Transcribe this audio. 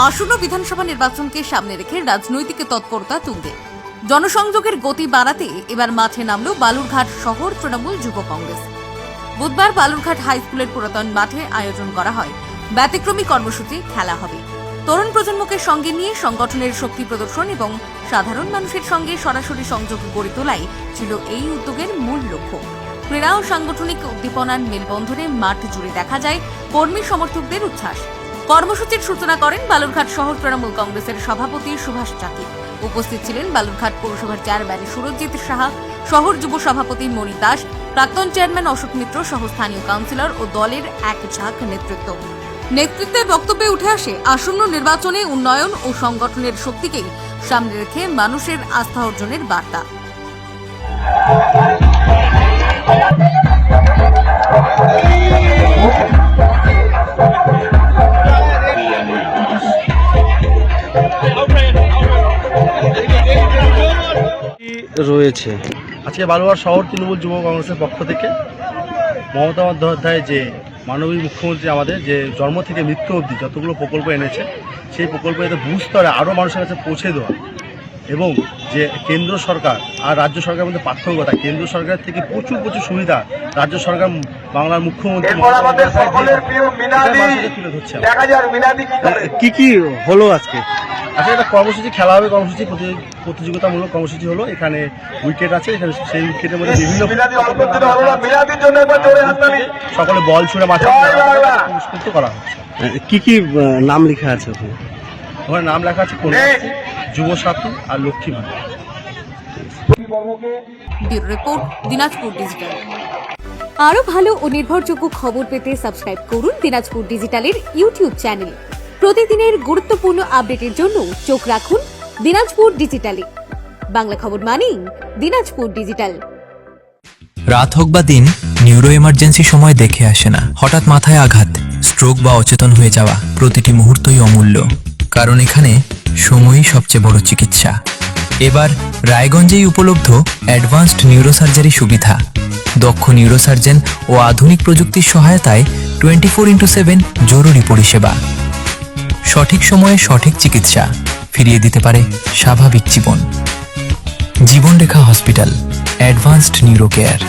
আসন্ন বিধানসভা নির্বাচনকে সামনে রেখে রাজনৈতিক তৎপরতা তুঙ্গে। জনসংযোগের গতি বাড়াতে এবার মাঠে নামল বালুরঘাট শহর তৃণমূল যুব কংগ্রেস। বুধবার বালুরঘাট হাই স্কুলের পুরাতন মাঠে আয়োজন করা হয়। ব্যতিক্রমী কর্মসূচি খেলা হবে। তরুণ প্রজন্মকে সঙ্গে নিয়ে সংগঠনের শক্তি প্রদর্শন এবং সাধারণ মানুষের সঙ্গে সরাসরি সংযোগ গড়ে তোলাই ছিল এই উদ্যোগের মূল লক্ষ্য। ক্রীড়া ও সাংগঠনিক উদ্দীপনার মেলবন্ধনে মাঠ জুড়ে দেখা যায় কর্মী সমর্থকদের উচ্ছ্বাস। কর্মসূচির সূচনা করেন বালুরঘাট শহর তৃণমূল কংগ্রেসের সভাপতি সুভাষ চাকি। উপস্থিত ছিলেন বালুরঘাট পৌরসভার চেয়ারম্যান সুরজিৎ সাহা, শহর যুব সভাপতি মণি দাস, প্রাক্তন চেয়ারম্যান অশোক মিত্র সহ স্থানীয় কাউন্সিলর ও দলের এক ঝাঁক নেতৃত্ব। নেতৃত্বের বক্তব্যে উঠে আসে আসন্ন নির্বাচনে উন্নয়ন ও সংগঠনের শক্তিকেই সামনে রেখে মানুষের আস্থা অর্জনের বার্তা। রয়েছে। আজকে বালুয়ার শহর তৃণমূল যুব কংগ্রেসের পক্ষ থেকে মমতা বন্দ্যোপাধ্যায় যে মাননীয় মুখ্যমন্ত্রী আমাদের যে জন্ম থেকে মৃত্যু অবধি যতগুলো প্রকল্প এনেছে সেই প্রকল্প যাতে বুঝ স্তরে আরও মানুষের কাছে পৌঁছে দেওয়া এবং যে কেন্দ্র সরকার আর রাজ্য সরকারের মধ্যে পার্থক্যতা কেন্দ্র সরকার থেকে প্রচুর প্রচুর সুবিধা রাজ্য সরকার বাংলার মুখ্যমন্ত্রী তুলে ধরছে কি কি হলো আজকে? আচ্ছা একটা কর্মসূচি খেলা হবে কর্মসূচি প্রতি- প্রতিযোগিতামূলক কর্মসূচি হলো। এখানে উইকেট আছে এখানে সেই উইকেটের মধ্যে বিভিন্ন মিনাদি অল্প দিন হলো না মিনাদির জন্য একবার জোরে হাততালি। সকলে বল ছুড়ে মাঠে পুরস্কৃত করা হচ্ছে। কি কি নাম লেখা আছে ওখানে? ওখানে নাম লেখা আছে যুব সাথী আর লক্ষ্মী ভাণ্ডার। Report Dinajpur digital. আরও ভালো ও নির্ভরযোগ্য খবর পেতে সাবস্ক্রাইব করুন দিনাজপুর ডিজিটালের ইউটিউব চ্যানেল। প্রতিদিনের গুরুত্বপূর্ণ আপডেটের জন্য চোখ রাখুন দিনাজপুর ডিজিটালে বাংলা খবর মানেই দিনাজপুর ডিজিটাল রাত হোক বা দিন, নিউরো এমার্জেন্সি সময় দেখে আসে না। হঠাৎ মাথায় আঘাত, স্ট্রোক বা অচেতন হয়ে যাওয়া, প্রতিটি মুহূর্তই অমূল্য। কারণ এখানে সময়ই সবচেয়ে বড় চিকিৎসা। এবার রায়গঞ্জেই উপলব্ধ অ্যাডভান্সড নিউরোসার্জারি সুবিধা। দক্ষ নিউরোসার্জন ও আধুনিক প্রযুক্তির সহায়তায় টোয়েন্টি ফোর ইন্টু সেভেন জরুরি পরিষেবা। সঠিক সময়ে সঠিক চিকিৎসা ফিরিয়ে দিতে পারে স্বাভাবিক জীবন। Jibanrekha hospital advanced neuro care